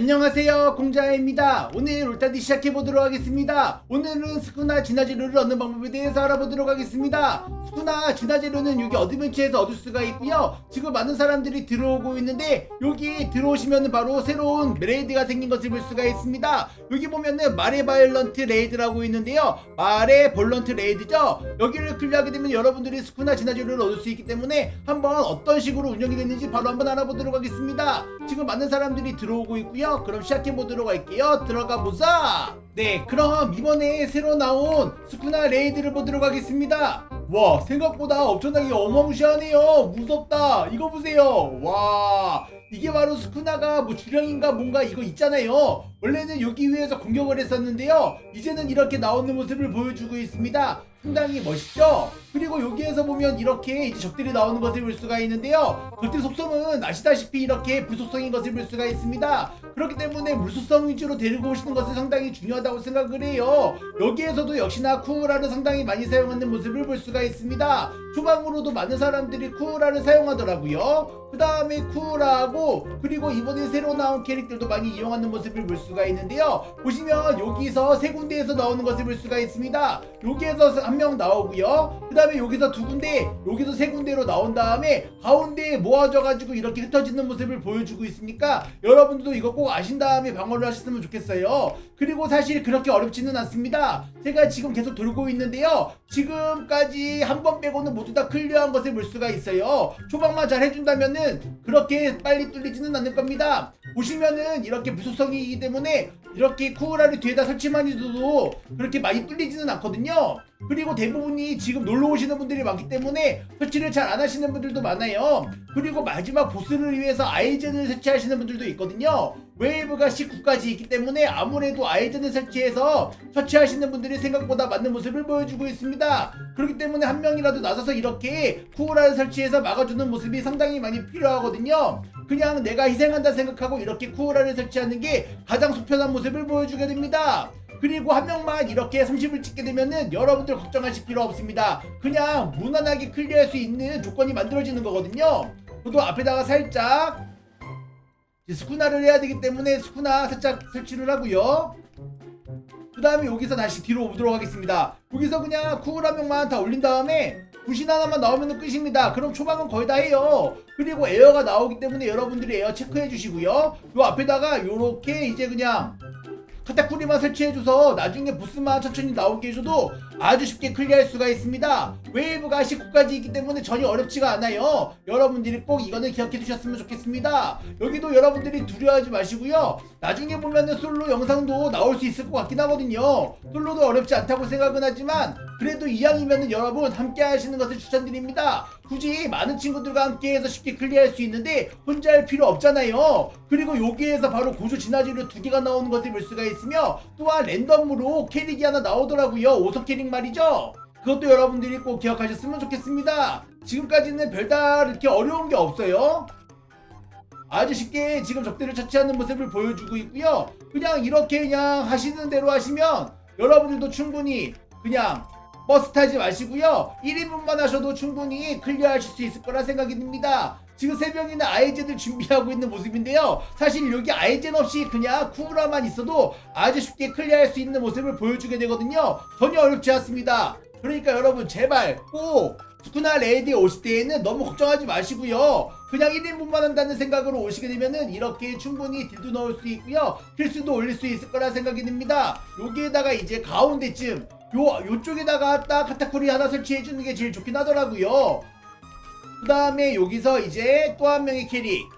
안녕하세요 공자입니다. 오늘 울타디 시작해보도록 하겠습니다. 오늘은 스쿠나 진화재료를 얻는 방법에 대해서 알아보도록 하겠습니다. 스쿠나 진화재료는 여기 어드벤처에서 얻을 수가 있고요. 지금 많은 사람들이 들어오고 있는데 여기 들어오시면 바로 새로운 레이드가 생긴 것을 볼 수가 있습니다. 여기 보면은 마레 바이런트 레이드라고 있는데요. 마레 볼런트 레이드죠. 여기를 클리어하게 되면 여러분들이 스쿠나 진화재료를 얻을 수 있기 때문에 한번 어떤 식으로 운영이 됐는지 바로 한번 알아보도록 하겠습니다. 지금 많은 사람들이 들어오고 있고요 그럼 시작해 보도록 할게요. 들어가 보자. 네 그럼 이번에 새로 나온 스쿠나 레이드를 보도록 하겠습니다. 와 생각보다 엄청나게 어마무시하네요. 무섭다. 이거 보세요. 와 이게 바로 스쿠나가 뭐 주령인가 뭔가 이거 있잖아요. 원래는 여기 위에서 공격을 했었는데요. 이제는 이렇게 나오는 모습을 보여주고 있습니다. 상당히 멋있죠 그리고 여기에서 보면 이렇게 이제 적들이 나오는 것을 볼 수가 있는데요. 적들 속성은 아시다시피 이렇게 불속성인 것을 볼 수가 있습니다. 그렇기 때문에 물속성 위주로 데리고 오시는 것은 상당히 중요하다고 생각을 해요. 여기에서도 역시나 쿠우라를 상당히 많이 사용하는 모습을 볼 수가 있습니다. 초반으로도 많은 사람들이 쿠우라를 사용하더라고요. 그 다음에 쿠우라하고 그리고 이번에 새로 나온 캐릭터도 많이 이용하는 모습을 볼 수가 있는데요. 보시면 여기서 세 군데에서 나오는 것을 볼 수가 있습니다. 여기에서 한 명 나오고요. 그 다음에 여기서 두 군데 여기서 세 군데로 나온 다음에 가운데에 모아져 가지고 이렇게 흩어지는 모습을 보여주고 있으니까 여러분들도 이거 꼭 아신 다음에 방어를 하셨으면 좋겠어요. 그리고 사실 그렇게 어렵지는 않습니다. 제가 지금 계속 돌고 있는데요. 지금까지 한 번 빼고는 모두 다 클리어한 것을 볼 수가 있어요. 초반만 잘 해준다면은 그렇게 빨리 뚫리지는 않을 겁니다. 보시면은 이렇게 무속성이기 때문에 이렇게 쿠우라를 뒤에다 설치만 해도 그렇게 많이 뚫리지는 않거든요 그리고 대부분이 지금 놀러 오시는 분들이 많기 때문에 설치를 잘 안 하시는 분들도 많아요. 그리고 마지막 보스를 위해서 아이젠을 설치하시는 분들도 있거든요. 웨이브가 19까지 있기 때문에 아무래도 아이젠을 설치해서 설치하시는 분들이 생각보다 맞는 모습을 보여주고 있습니다. 그렇기 때문에 한 명이라도 나서서 이렇게 쿠우라를 설치해서 막아주는 모습이 상당히 많이 필요하거든요. 그냥 내가 희생한다 생각하고 이렇게 쿠우라를 설치하는 게 가장 속편한 모습을 보여주게 됩니다. 그리고 한 명만 이렇게 30을 찍게 되면은 여러분들 걱정하실 필요 없습니다. 그냥 무난하게 클리어할 수 있는 조건이 만들어지는 거거든요. 저도 앞에다가 살짝 스쿠나를 해야 되기 때문에 스쿠나 살짝 설치를 하고요. 그 다음에 여기서 다시 뒤로 오도록 하겠습니다. 여기서 그냥 쿠글 한 명만 다 올린 다음에 부신 하나만 나오면 끝입니다. 그럼 초반은 거의 다 해요. 그리고 에어가 나오기 때문에 여러분들이 에어 체크해 주시고요. 요 앞에다가 요렇게 이제 그냥 카타쿠리만 설치해줘서 나중에 보스만 천천히 나오게 해줘도 아주 쉽게 클리어할 수가 있습니다. 웨이브가 19까지 있기 때문에 전혀 어렵지가 않아요. 여러분들이 꼭 이거는 기억해 두셨으면 좋겠습니다. 여기도 여러분들이 두려워하지 마시고요. 나중에 보면은 솔로 영상도 나올 수 있을 것 같긴 하거든요. 솔로도 어렵지 않다고 생각은 하지만 그래도 이왕이면은 여러분 함께 하시는 것을 추천드립니다. 굳이 많은 친구들과 함께 해서 쉽게 클리어할 수 있는데 혼자 할 필요 없잖아요. 그리고 여기에서 바로 고조 진화지로 두 개가 나오는 것을 볼 수가 있으며 또한 랜덤으로 캐릭이 하나 나오더라고요. 오석 캐릭 말이죠. 그것도 여러분들이 꼭 기억하셨으면 좋겠습니다. 지금까지는 별다른 이렇게 어려운 게 없어요. 아주 쉽게 지금 적들을 처치하는 모습을 보여주고 있고요. 그냥 이렇게 그냥 하시는 대로 하시면 여러분들도 충분히 그냥 버스 타지 마시고요. 1인분만 하셔도 충분히 클리어하실 수 있을 거라 생각이 듭니다. 지금 세 명이나 아이젠을 준비하고 있는 모습인데요. 사실 여기 아이젠 없이 그냥 쿠우라만 있어도 아주 쉽게 클리어할 수 있는 모습을 보여주게 되거든요. 전혀 어렵지 않습니다. 그러니까 여러분 제발 꼭 스쿠나 레이디에 오실 때에는 너무 걱정하지 마시고요. 그냥 1인분만 한다는 생각으로 오시게 되면은 이렇게 충분히 딜도 넣을 수 있고요. 필수도 올릴 수 있을 거라 생각이 듭니다. 여기에다가 이제 가운데쯤 요 요쪽에다가 딱 카타쿠리 하나 설치해 주는 게 제일 좋긴 하더라고요. 그 다음에 여기서 이제 또 한 명의 캐릭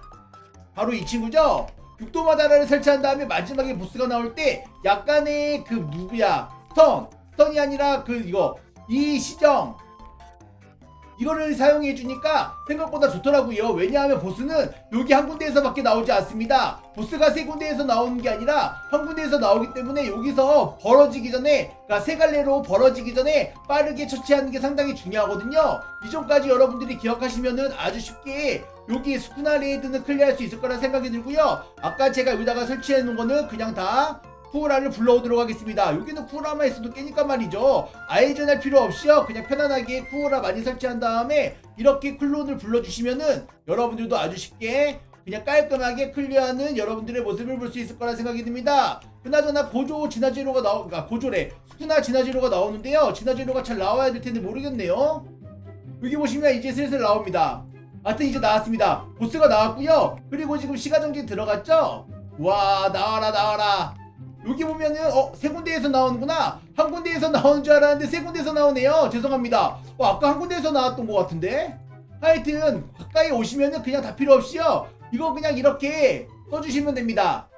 바로 이 친구죠. 육도마다를 설치한 다음에 마지막에 보스가 나올 때 약간의 그 누구야. 스턴. 스턴이 아니라 그 이거. 이 시정 이거를 사용해 주니까 생각보다 좋더라고요. 왜냐하면 보스는 여기 한 군데에서밖에 나오지 않습니다. 보스가 세 군데에서 나오는 게 아니라 한 군데에서 나오기 때문에 여기서 벌어지기 전에 그러니까 세 갈래로 벌어지기 전에 빠르게 처치하는 게 상당히 중요하거든요. 이전까지 여러분들이 기억하시면은 아주 쉽게 여기 스쿠나 레이드는 클리어할 수 있을 거라 생각이 들고요. 아까 제가 여기다가 설치해 놓은 거는 그냥 다 쿠우라를 불러오도록 하겠습니다. 여기는 쿠우라만 있어도 깨니까 말이죠. 아이전 할 필요 없이요. 그냥 편안하게 쿠우라 많이 설치한 다음에 이렇게 클론을 불러주시면은 여러분들도 아주 쉽게 그냥 깔끔하게 클리어하는 여러분들의 모습을 볼 수 있을 거라 생각이 듭니다. 그나저나 고조 진화제로가 나오, 아 고조래 스쿠나 진화제로가 나오는데요. 진화제로가 잘 나와야 될 텐데 모르겠네요. 여기 보시면 이제 슬슬 나옵니다. 하여튼 이제 나왔습니다. 보스가 나왔고요. 그리고 지금 시가정지 들어갔죠? 와 나와라 나와라. 여기 보면은 어 세 군데에서 나오는구나. 한 군데에서 나오는 줄 알았는데 세 군데에서 나오네요. 죄송합니다. 어 아까 한 군데에서 나왔던 것 같은데. 하여튼 가까이 오시면은 그냥 다 필요 없이요. 이거 그냥 이렇게 써주시면 됩니다.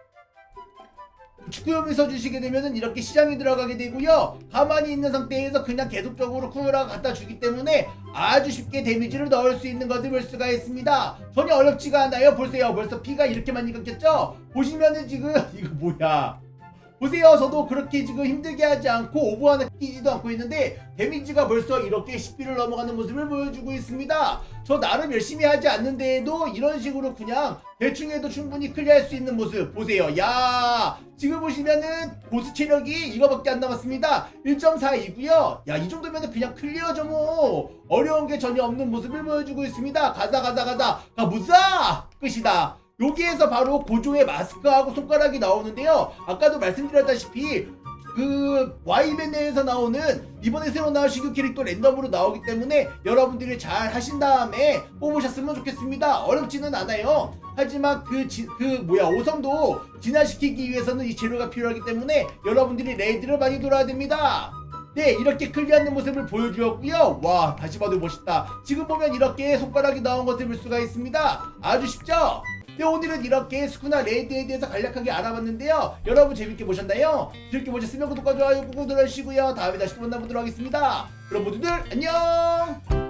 축구용이 써주시게 되면은 이렇게 시장에 들어가게 되고요. 가만히 있는 상태에서 그냥 계속적으로 쿠라가 갖다 주기 때문에 아주 쉽게 데미지를 넣을 수 있는 것을 볼 수가 있습니다. 전혀 어렵지가 않아요. 보세요. 벌써 피가 이렇게 많이 깎였죠? 보시면은 지금 이거 뭐야? 보세요. 저도 그렇게 지금 힘들게 하지 않고 오버 하나 끼지도 않고 있는데 데미지가 벌써 이렇게 10비를 넘어가는 모습을 보여주고 있습니다. 저 나름 열심히 하지 않는데도 이런 식으로 그냥 대충 해도 충분히 클리어할 수 있는 모습 보세요. 야 지금 보시면은 보스 체력이 이거밖에 안 남았습니다. 1.4이고요. 야 이 정도면은 그냥 클리어죠 뭐. 어려운 게 전혀 없는 모습을 보여주고 있습니다. 가자 가자 가자 가무사 끝이다. 여기에서 바로 고조의 마스크하고 손가락이 나오는데요. 아까도 말씀드렸다시피 그 Y밴드에서 나오는 이번에 새로 나온 신규 캐릭터 랜덤으로 나오기 때문에 여러분들이 잘 하신 다음에 뽑으셨으면 좋겠습니다. 어렵지는 않아요. 하지만 그, 지, 그 뭐야 오성도 진화시키기 위해서는 이 재료가 필요하기 때문에 여러분들이 레이드를 많이 돌아야 됩니다. 네 이렇게 클리어하는 모습을 보여주었고요 와 다시 봐도 멋있다 지금 보면 이렇게 손가락이 나온 것을 볼 수가 있습니다 아주 쉽죠? 네 오늘은 이렇게 스쿠나 레이드에 대해서 간략하게 알아봤는데요. 여러분 재밌게 보셨나요? 재밌게 보셨으면 구독과 좋아요 꾹꾹 눌러주시고요. 다음에 다시 또 만나보도록 하겠습니다. 그럼 모두들 안녕